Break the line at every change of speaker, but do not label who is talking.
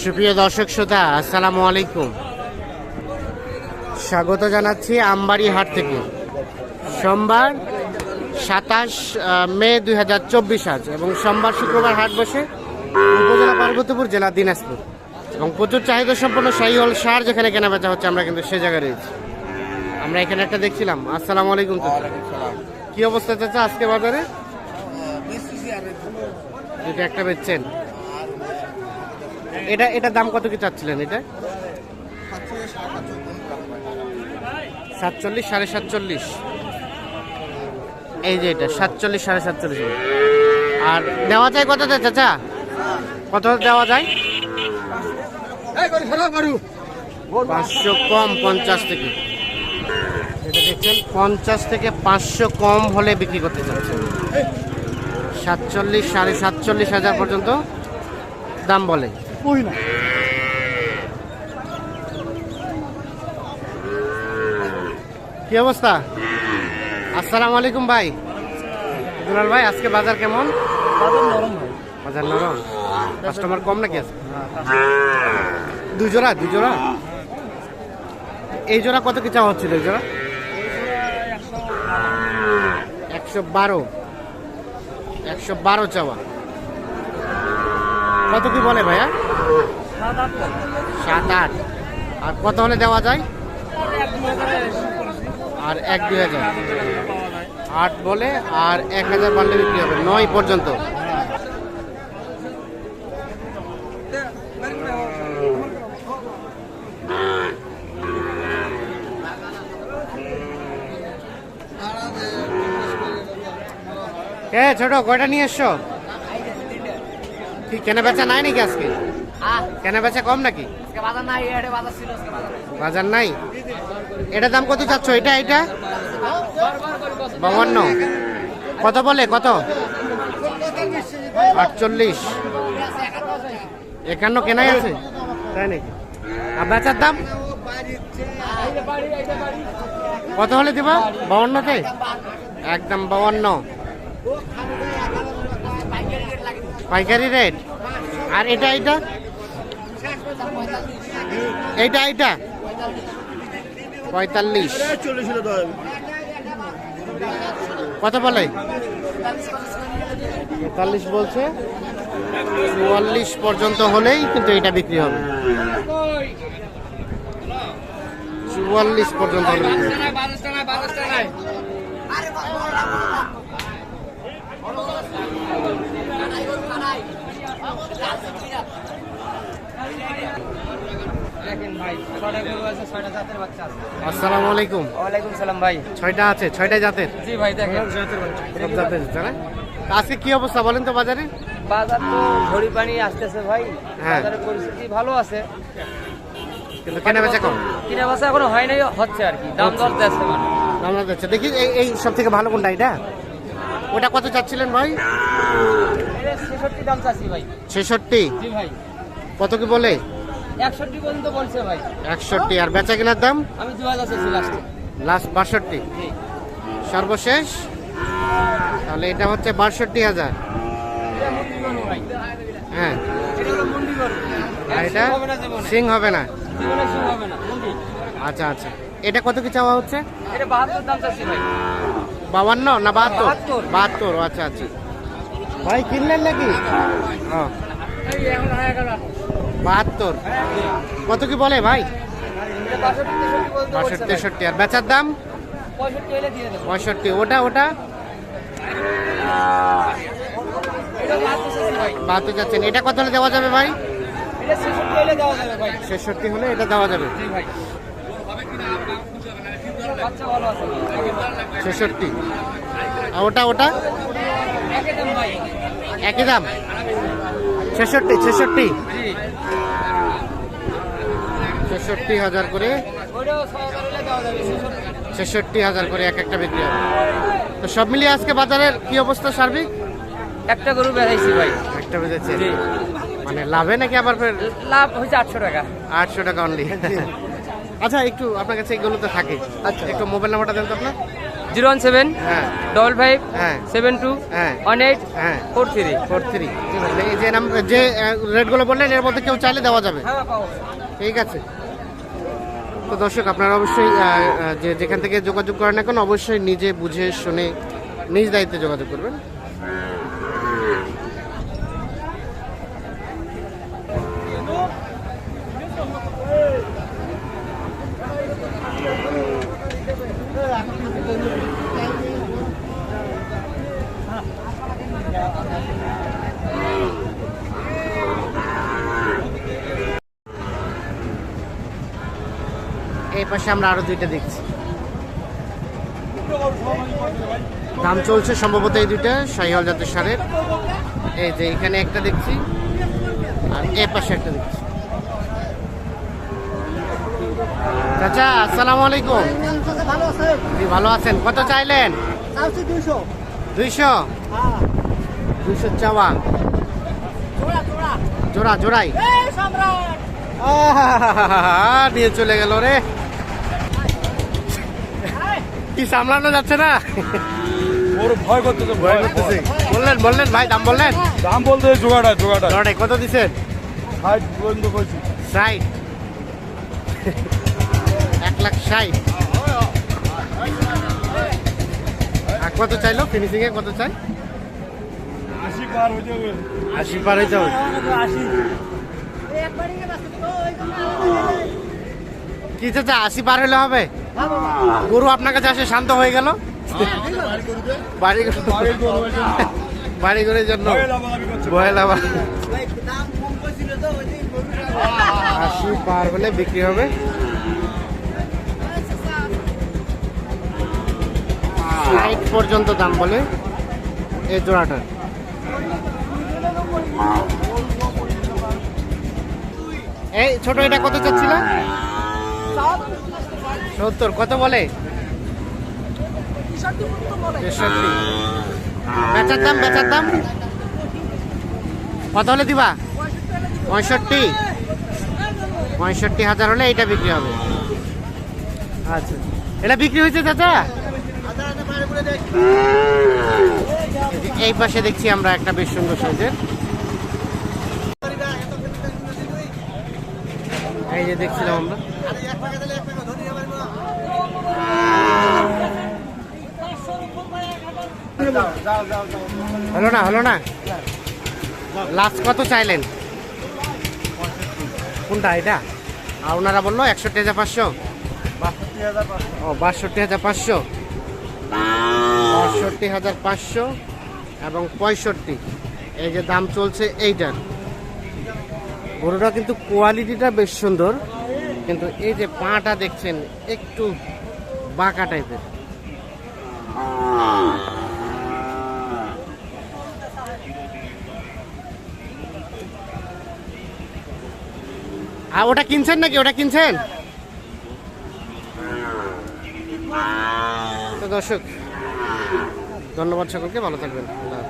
সুপ্রিয় দর্শক শ্রোতা আসসালামু আলাইকুম। স্বাগত জানাচ্ছি আমবাড়ি হাট থেকে। সোমবার সাতাশ মে দুই হাজার চব্বিশ আজ এবং সোমবার শুক্রবার হাট বসে উপজেলা পার্বতীপুর জেলা দিনাজপুর। এবং প্রচুর চাহিদা সম্পন্ন শাহিওয়াল সার যেখানে কেনা বেচা হচ্ছে আমরা কিন্তু সে জায়গায় রয়েছি। আমরা এখানে একটা দেখছিলাম। আসসালামু আলাইকুম কি অবস্থা চাচা আজকে বাজারে? এটা একটা বেচছেন। এটা এটা দাম কত কি চাচ্ছিলেন এটা? সাতচল্লিশ সাড়ে সাতচল্লিশ। এই যে এটা, সাতচল্লিশ সাড়ে সাতচল্লিশ। আর দেওয়া যায় কত চাচা? কত দেওয়া যায়? পাঁচশো কম, পঞ্চাশ থেকে। এটা দেখছেন, পঞ্চাশ থেকে পাঁচশো কম হলে বিক্রি করতে চাচ্ছেন। সাতচল্লিশ সাড়ে সাতচল্লিশ হাজার পর্যন্ত দাম বলে। কি অবস্থা? আসসালামু আলাইকুম ভাই। দুলাল ভাই আজকে বাজার কেমন? বাজার নরম কাস্টমার কম নাকি আজকে দুই জোড়া দুই জোড়া? এই জোড়া কত কি চাওয়া হচ্ছিল এই জোড়া? একশো বারো একশো বারো চাওয়া। কত কি বলে ভাইয়া? সাত আট। আর কত হলে দেওয়া যায়? আর এক দুই হাজার। আট বলে আর এক হাজার বাড়লে বিক্রি হবে। নয় পর্যন্ত। এ ছোট কয়টা নিয়ে এসছো? কি কেনা বেচা নাই নাকি আজকে? কেনা বেচা কম নাকি?
বাজার নাই এটা
দাম কত চাচ্ছ? এটা এটা? বাউান্ন কত বলে? কত? আটচল্লিশ। একান্ন কেনাই আছে? তাই নাকি? আর বেচার দাম? কত হলে দিবা? বাউান্নতে? একদম বাউান্ন। পাইকারি রেট আর এটা এটা? এইটা এইটা পঁয়তাল্লিশ। কত বলে? পঁয়তাল্লিশ বলছে। চুয়াল্লিশ পর্যন্ত হলেই কিন্তু এটা বিক্রি হবে। চুয়াল্লিশ পর্যন্ত হলে বিক্রি হবে।
দেখেন ভাই ছয়টা গরু আছে ছয়টা জাতের বাচ্চা আছে।
আসসালামু আলাইকুম।
ওয়ালাইকুম সালাম ভাই।
ছয়টা আছে ছয়টা জাতের?
জি ভাই দেখেন।
সব জাতের তাই আজকে কি অবস্থা বলেন তো বাজারে?
বাজার তো ঝড়ি পানি আসতেছে ভাই।
হ্যাঁ।
বাজারের পরিস্থিতি ভালো আছে।
কিন্তু কেনা বেচা কম?
কিনা বাসা এখনও হয় নাই হচ্ছে আর কি। দাম দর মানে।
আমরা যাচ্ছে। দেখি এই এই সব থেকে ভালো কোনটা এটা? ওটা কত চাচ্ছিলেন ভাই?
ছেষট্টি দাম চাচ্ছি ভাই।
ছেষট্টি?
জি ভাই।
কত কি বলে?
একষট্টি পর্যন্ত বলছে ভাই।
একষট্টি আর বেচা কেনার দাম?
আমি দু হাজার লাস্টে
লাস্ট বাষট্টি। সর্বশেষ? তাহলে এটা হচ্ছে বাষট্টি হাজার।
এটা মুন্ডি গরু ভাই।
হ্যাঁ। আর এটা সিং হবে না
জীবনে। সিং হবে না? মুন্ডি।
আচ্ছা আচ্ছা। এটা কত কি চাওয়া হচ্ছে? বাবান্ন না বাহাত্তর?
বাহাত্তর।
আচ্ছা আচ্ছা। ভাই কিনলেন নাকি?
হয়ে।
বাহাত্তর। কত কি বলে ভাই?
তেষট্টি।
আর বেচার দাম?
পঁয়ষট্টি।
ওটা ওটা?
বাহাত্তর
যাচ্ছেন। এটা কত হলে দেওয়া যাবে ভাই?
ছেষট্টি
হলে এটা দেওয়া যাবে। ছেষট্টি। ওটা ওটা?
একই দাম।
ছেষট্টি ছেষট্টি। ছেষট্টি হাজার করে।
ছেষট্টি
হাজার করে এক একটা বিক্রি হবে। তো সব মিলিয়ে আজকে বাজারের কি অবস্থা সার্বিক?
একটা গরু বেড়াইছি ভাই।
একটা বেজেছে মানে লাভে নাকি আবার ফের?
লাভ হয়েছে আটশো টাকা।
আটশো টাকা অনলি আচ্ছা একটু আপনার কাছে এগুলো তো থাকে। আচ্ছা। একটু মোবাইল নাম্বারটা দেন তো আপনার।
জিরো ওয়ান সেভেন
হ্যাঁ।
ডবল ফাইভ
হ্যাঁ।
সেভেন টু
হ্যাঁ।
ওয়ান এইট
হ্যাঁ।
Four three.
Four three. যে নাম যে রেটগুলো বললেন এর মধ্যে কেউ চাইলে দেওয়া যাবে? ঠিক আছে। তো দর্শক আপনারা অবশ্যই যে যেখান থেকে যোগাযোগ করেন এখন অবশ্যই নিজে বুঝে শুনে নিজ দায়িত্বে যোগাযোগ করবেন। এই পাশে আমরা আরও দুইটা দেখছি। দাম চলছে সম্ভবত এই দুইটা, শাহিওয়াল জাতের সারের। এই যে এখানে একটা দেখছি, আর এ পাশে একটা দেখছি। চাচা, আসসালামু আলাইকুম।
ভালো
আছেন? কত চাইলেন?
দুইশো।
দুইশো চাওয়া।
জোড়া জোড়া।
জোড়া, জোড়াই। নিয়ে চলে গেল রে। কি সামলানো যাচ্ছে না?
ওর ভয় করতেছে ভয় করতেছে।
বললেন বললেন ভাই দাম বললেন?
দাম বলতে জোগাড়া জোগাড়া।
লড়াই কত দিছেন
ষাট পর্যন্ত কইছি।
ষাট? এক লাখ ষাট। আর কত চাইলো? ফিনিশিং এ কত চাই?
আশি পার হইতে হবে।
আশি পার হইতে হবে।
আশি।
তো
কি চাচা আশি পার হলে হবে? গরু আপনার কাছে আসে, শান্ত হয়ে গেল। বাড়ি। বাড়ি ঘরের জন্য আশি পার হলে বিক্রি হবে। ষাট পর্যন্ত দাম বলে এই জোড়াটার এই ছোট এটা কত চাচ্ছিল? সত্তর, কত বলে? বেচার দাম বেচার দাম? কত হলে দিবা? পঁয়ষট্টি। পঁয়ষট্টি হাজার হলে এটা বিক্রি হবে। আচ্ছা। এটা বিক্রি হয়েছে, চাচা? এই পাশে দেখছি আমরা একটা বেশ সুন্দর সাইজের। এই যে দেখছিলাম আমরা। হলো না হলো না? লাস্ট কত চাইলেন? কোনটা এটা? আর ওনারা বলল একষট্টি হাজার পাঁচশো। ও, বাষট্টি হাজার পাঁচশো। বাষট্টি হাজার পাঁচশো এবং পঁয়ষট্টি। এই যে দাম চলছে এইটার। গরুটা কিন্তু কোয়ালিটিটা বেশ সুন্দর, কিন্তু এই যে পাটা দেখছেন একটু বাঁকা টাইপের আর ওটা কিনছেন নাকি? ওটা কিনছেন? তো দর্শক ধন্যবাদ সকলকে ভালো থাকবেন। আল্লাহ।